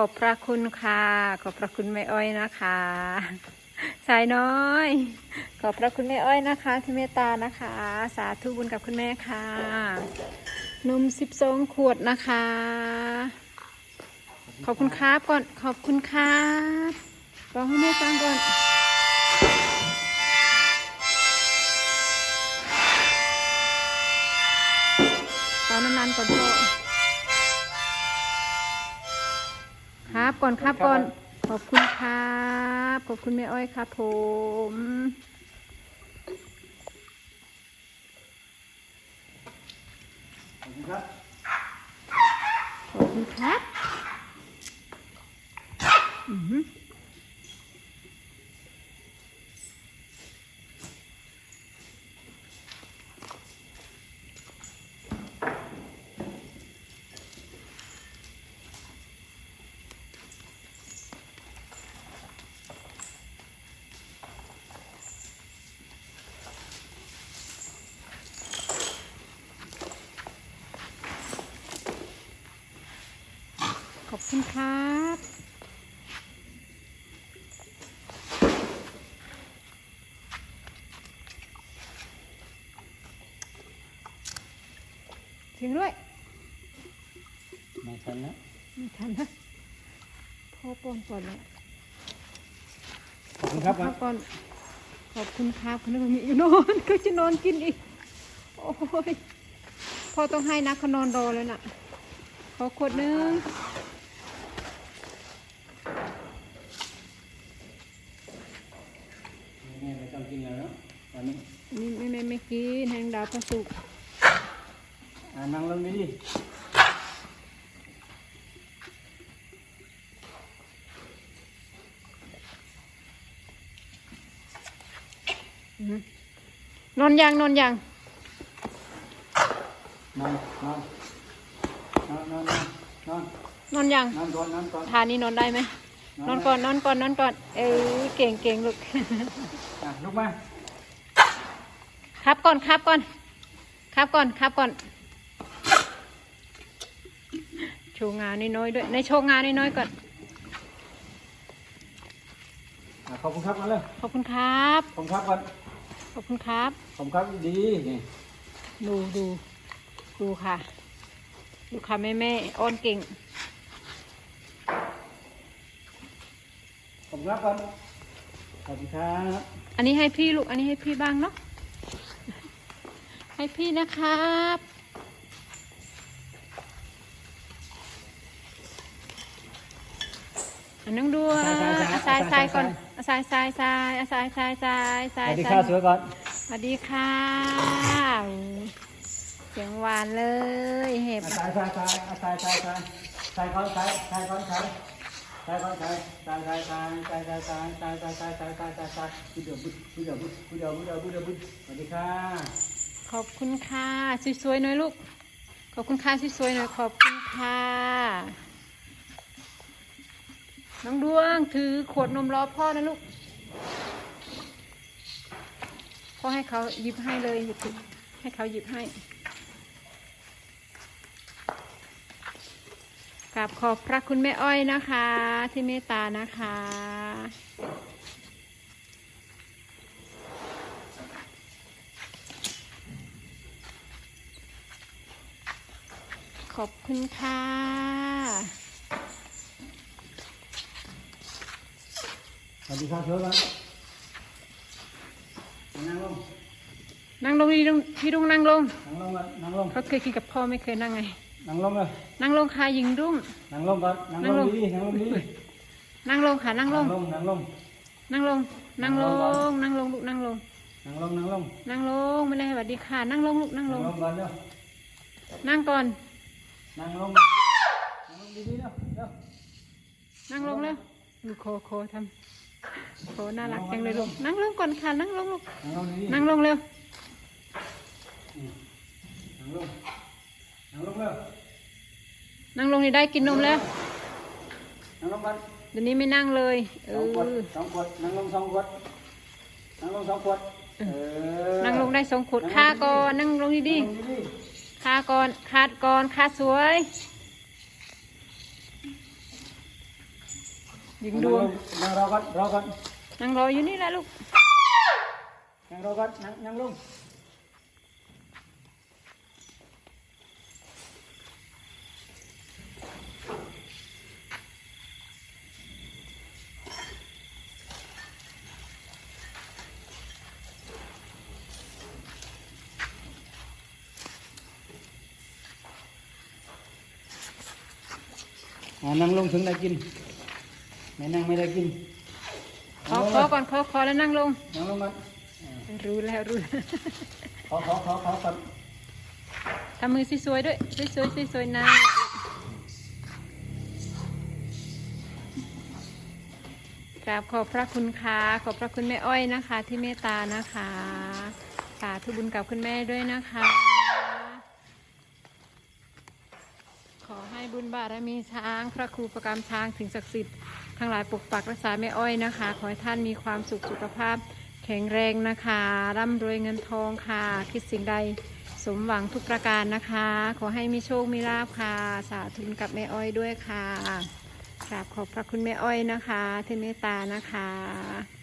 ขอบพระคุณค่ะ ขอบพระคุณแม่อ้อยนะคะสายน้อย ขอบพระคุณแม่อ้อยนะคะที่เมตตานะคะ สาธุบุญกับคุณแม่ค่ะ นมสิบสองขวดนะคะ ขอบคุณครับก่อน ขอบคุณครับบอกให้แม่ฟังก่อน ตอนนานๆก่อนพ่อ ก่อนครับก่อน ขอบคุณครับ ขอบคุณแม่อ้อยครับผม ขอบคุณครับ ขอบคุณครับอือหือ ขอบคุณครับถึงด้วย ไม่ทันแล้วไม่ทันนะพ่อป้อนก่อนเลยขอบคุณครับพ่อก่อนขอบคุณครับคุณนึกว่ามีอยู่นอนก็จะนอนกินอีก โอ้ยพ่อต้องให้นะเขานอนรอเลยน่ะ ขอขวดนึง นี่ไม่ต้องกินแล้วเนาะต อนนี้นี่ไม่ไม่ไม่กินแหงดาวพระสุกร์อ่านั่งลงนี่ดิอืมนอนยังนอนยังนอนนอนนอนนอนนอนนอนนอนยังนอนก่อนนอนก่อนทานนี้นอนได้ไหมนอนก่อนนอนก่อนนอนก่อน เออเก่งเก่งลูก อะลุกมา ครับก่อนครับก่อน ครับก่อนครับก่อน โชว์งานน้อยๆด้วย ในโชว์งานน้อยๆก่อน อะขอบคุณครับมาเลยขอบคุณครับ ขอบคุณครับก่อนขอบคุณครับ ขอบคุณครับดีนี่ดูดูดูค่ะ ดูค่ะแม่แม่อ้อนเก่ง ขอบคุณครับก่อนขอบคุณครับ อันนี้ให้พี่ลูก อันนี้ให้พี่บ้างเนาะ ให้พี่นะครับอันนั่งด้วยอาสายสายก่อนอาสายสายสายอาสายสายสายสาสยวัสดีสาค่ะยสวยก่อนสวัสดีค่ะเสียงหวานเลยเห็บอะสายสายสายอะสายสายสายสายก่อนสายสายก่อนสายสายก่อนสายสายสายสายสายสายสายสายสายสายสายสายสายสายพูดเดี๋ยวพูดพูดเดี๋ยวพูดพูดเดี๋ยวพูดเดี๋ยวพูดเดี๋ยวพูดสวัสดีค่ะ ขอบคุณค่ะสวยๆหน่อยลูก ขอบคุณค่ะสวยๆหน่อยขอบคุณค่ะน้องดวงถือขวดนมรอพ่อนะลูกพ่อให้เขาหยิบให้เลยหยิบให้เขาหยิบให้กราบขอบพระคุณแม่อ้อยนะคะ ที่เมตตานะคะ ขอบคุณค่ะสวัสดีค่ะสวยก่อนนั่งลงนั่งลงดีลุงพี่ดุงนั่งลงนั่งลงก่อนนั่งลงเขาเคยกินกับพ่อไม่เคยนั่งไง นั่งลงเลยนั่งลงค่ะหญิงดุ้งนั่งลงก่อนนั่งนั่งลลงงดีๆนั่งลงดีนั่งลงค่ะนั่งลงนั่งลงนั่งลงนั่งลนั่งงลงนั่งลงลูกนั่งลงนั่งลงนั่งลงนั่งลงไม่ได้สวัสดีค่ะ นั่งลงลูกนั่งลนั่งงลงก่อนเร็วนั่งก่อน นั่งลง นั่งลงดีๆเร็วเร็วนั่งลงแล้วดูโคโคทำโคน่ารักจังเลยลูกนั่งลงก่อนค่ะนั่งลงลูกนั่งลงดีๆนั่งลงเร็วนั่งลง นั่งลงเร็วนั่งลงนี่ได้กินนมแล้ว นั่งลงก่อนเดี๋ยวนี้ไม่นั่งเลยเอสองขวดอสองขวดนั่งลงสองขวดนั่งลงสองขวดเออนั่งลงได้สองขวดค่าก่อนนั่งลงดีนั่งลงดีๆค่าก่อนคาดก่อนค่าสวยๆยิงดวงนั่งรอก่อนรอก่อนนั่งรออยู่นี่แหละลูกนั่งรอก่อนนั่งนั่งลง นั่งลงถึงได้กิน ไม่นั่งไม่ได้กินขอขอก่อนขอขอแล้วนั่งลง นั่งลงก่อนรู้แล้วรู้แล้วขอขอขอขอก่อนทำมือสวยๆด้วยสวยๆสวยๆนะกราบขอบพระคุณค่ะขอบพระคุณแม่อ้อยนะคะ ที่เมตตานะคะ สาธุบุญกับคุณแม่ด้วยนะคะ ขอให้บุญบารมีช้าง พระครูประกรรมช้างถึงศักดิ์สิทธิ์ทั้งหลายปกปักรักษาแม่อ้อยนะคะ ขอให้ท่านมีความสุขสุขภาพ แข็งแรงนะคะ ร่ำรวยเงินทองค่ะ คิดสิ่งใดสมหวังทุกประการนะคะ ขอให้มีโชคมีลาภค่ะ สาธุกับแม่อ้อยด้วยค่ะกราบขอบพระคุณแม่อ้อยนะคะที่เมตตานะคะ